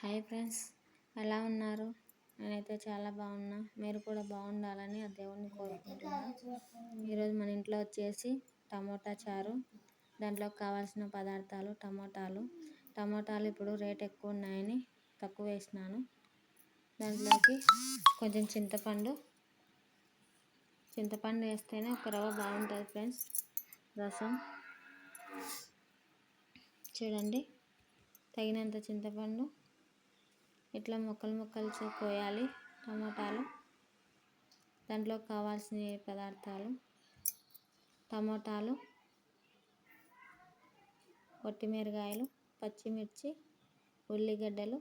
Hi friends ఎలా ఉన్నారు? నేనైతే చాలా బాగున్నా. మీరు కూడా బాగుండాలని ఆ దేవుణ్ణి కోరుకుంటున్నాను ఈరోజు మన ఇంట్లో వచ్చేసి టమోటా చారు దాంట్లోకి కావాల్సిన పదార్థాలు టమోటాలు. టమోటాలు ఇప్పుడు రేట్ ఎక్కువ ఉన్నాయని తక్కువ వేసినాను. దాంట్లోకి కొంచెం చింతపండు. చింతపండు వేస్తేనే ఒక రవ్వ బాగుంటుంది ఫ్రెండ్స్ రసం. చూడండి తగినంత చింతపండు. ఇట్లా ముక్కలు ముక్కలు కోయాలి టమోటాలు. దాంట్లో కావాల్సిన పదార్థాలు టమోటాలు కొట్టిమిరకాయలు పచ్చిమిర్చి ఉల్లిగడ్డలు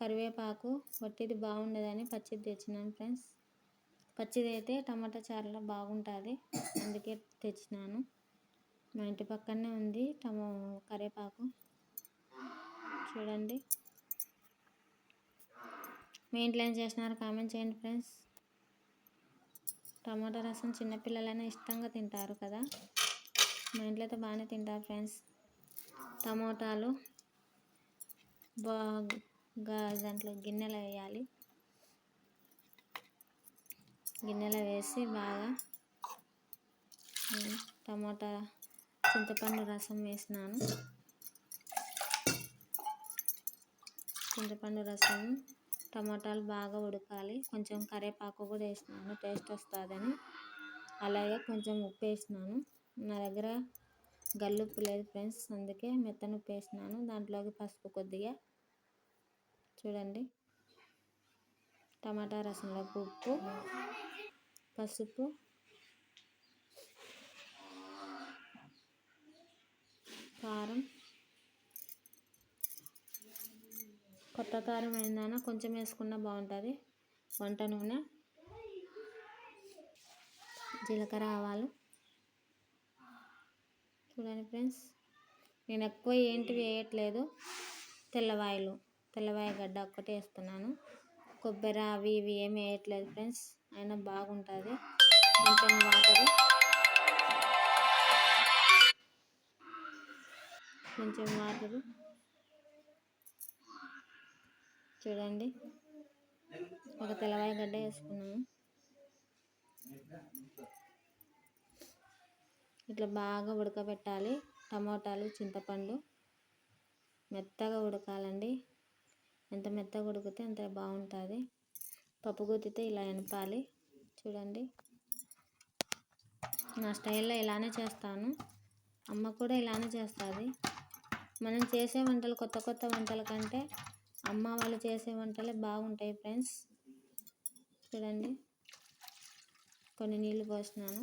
కరివేపాకు. వట్టిది బాగుండదని పచ్చిది తెచ్చినాను ఫ్రెండ్స్. పచ్చిది అయితే టమాటా చారులో బాగుంటుంది అందుకే తెచ్చినాను. మా ఇంటి పక్కనే ఉంది టమో కరివేపాకు. చూడండి. మీ ఇంట్లో ఏం చేసినారు కామెంట్ చేయండి ఫ్రెండ్స్. టమాటా రసం చిన్నపిల్లలైనా ఇష్టంగా తింటారు కదా. మా ఇంట్లో అయితే బాగానే తింటారు ఫ్రెండ్స్. టమోటాలు బాగా దాంట్లో గిన్నెలో వేయాలి. గిన్నెలో వేసి బాగా టమోటా చింతపండు రసం వేసినాను. చింతపండు రసం టమాటాలు బాగా ఉడకాలి. కొంచెం కరివేపాకు కూడా వేసినాను టేస్ట్ వస్తుందని. అలాగే కొంచెం ఉప్పు వేసినాను నా దగ్గర గల్లుప్పు లేదు ఫ్రెండ్స్. అందుకే మెత్తని ఉప్పు వేసినాను దాంట్లోకి పసుపు కొద్దిగా. చూడండి. టమాటా రసంలోకి ఉప్పు పసుపు కారం ప్రకారం కారం ఏందన్నా కొంచెం వేసుకున్నా బాగుంటుంది. వంట నూనె జీలకర్ర ఆవాలు. చూడండి ఫ్రెండ్స్ నేను ఎక్కువ ఏంటి వేయట్లేదు. తెల్లవాయలు తెల్లవాయ గడ్డ ఒక్కటే వేస్తున్నాను. కొబ్బరి అవి ఇవి ఏమి వేయట్లేదు ఫ్రెండ్స్ అయినా బాగుంటుంది. కొంచెం వాటర్. కొంచెం వాటరు. చూడండి. ఒక తెల్లవాయ గడ్డ వేసుకున్నాము. ఇట్లా బాగా ఉడకబెట్టాలి. టమోటాలు చింతపండు మెత్తగా ఉడకాలండి. ఎంత మెత్తగా ఉడికితే అంత బాగుంటుంది. పప్పు గుత్తితే ఇలా ఎనపాలి. చూడండి. నా స్టైల్లో ఇలానే చేస్తాను. అమ్మ కూడా ఇలానే చేస్తుంది. మనం చేసే వంటలు కొత్త కొత్త వంటల కంటే అమ్మ వాళ్ళు చేసే వంటలే బాగుంటాయి ఫ్రెండ్స్. చూడండి. కొన్ని నీళ్ళు పోసినాను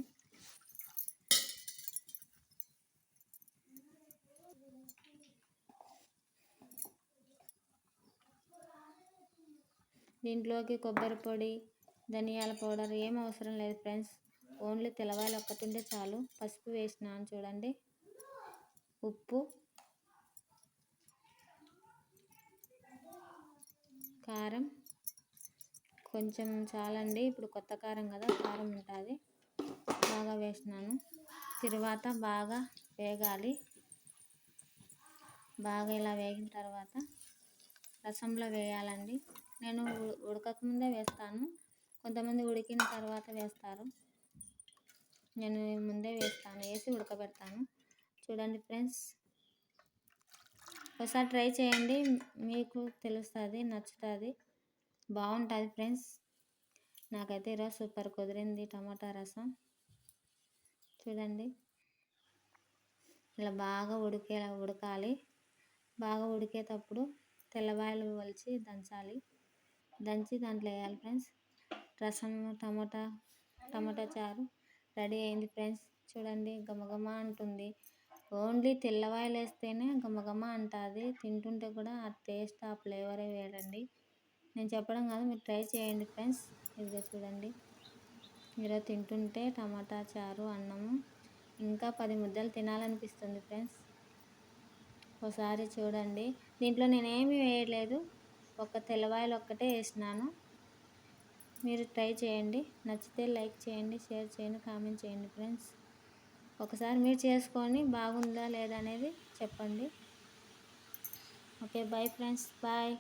దీంట్లోకి కొబ్బరి పొడి ధనియాల పౌడర్ ఏం అవసరం లేదు ఫ్రెండ్స్. ఓన్లీ తెల్లవాయలు ఒక్కటింటే చాలు. పసుపు వేసినాను చూడండి. ఉప్పు కారం కొంచెం చాలండి. ఇప్పుడు కొత్త కారం కదా కారం ఉంటుంది. బాగా వేసినాను. తర్వాత బాగా వేగాలి. బాగా ఇలా వేగిన తర్వాత రసంలో వేయాలండి. నేను ఉడకకముందే వేస్తాను. కొంతమంది ఉడికిన తర్వాత వేస్తారు. నేను ముందే వేస్తాను. వేసి ఉడకబెడతాను. చూడండి ఫ్రెండ్స్ ఒకసారి ట్రై చేయండి. మీకు తెలుస్తుంది నచ్చుతుంది. బాగుంటుంది ఫ్రెండ్స్. నాకైతే ఈరోజు సూపర్ కుదిరింది టమాటా రసం. చూడండి. ఇలా బాగా ఉడికేలా ఉడకాలి. బాగా ఉడికేటప్పుడు తెల్లవాయలు వలిచి దంచాలి. దంచి దాంట్లో వేయాలి ఫ్రెండ్స్. రసం టమోటా టమాటా చారు రెడీ అయింది ఫ్రెండ్స్. చూడండి గమగమ అంటుంది. ఓన్లీ తెల్లవాయలు వేస్తేనే గమగమ అంటుంది. తింటుంటే కూడా ఆ టేస్ట్ ఆ ఫ్లేవరే వేరండి. నేను చెప్పడం కాదు మీరు ట్రై చేయండి ఫ్రెండ్స్. ఇదిగో చూడండి. మీరు తింటుంటే టమాటా చారు అన్నము ఇంకా పది ముద్దలు తినాలనిపిస్తుంది ఫ్రెండ్స్. ఒకసారి చూడండి. దీంట్లో నేనేమి వేయలేదు ఒక తెల్లవాయలు ఒక్కటే వేసినాను. మీరు ట్రై చేయండి. నచ్చితే లైక్ చేయండి షేర్ చేయండి కామెంట్ చేయండి ఫ్రెండ్స్. ఒకసారి మీరు చేసుకొని బాగుందా లేదా అనేది చెప్పండి. Okay bye friends bye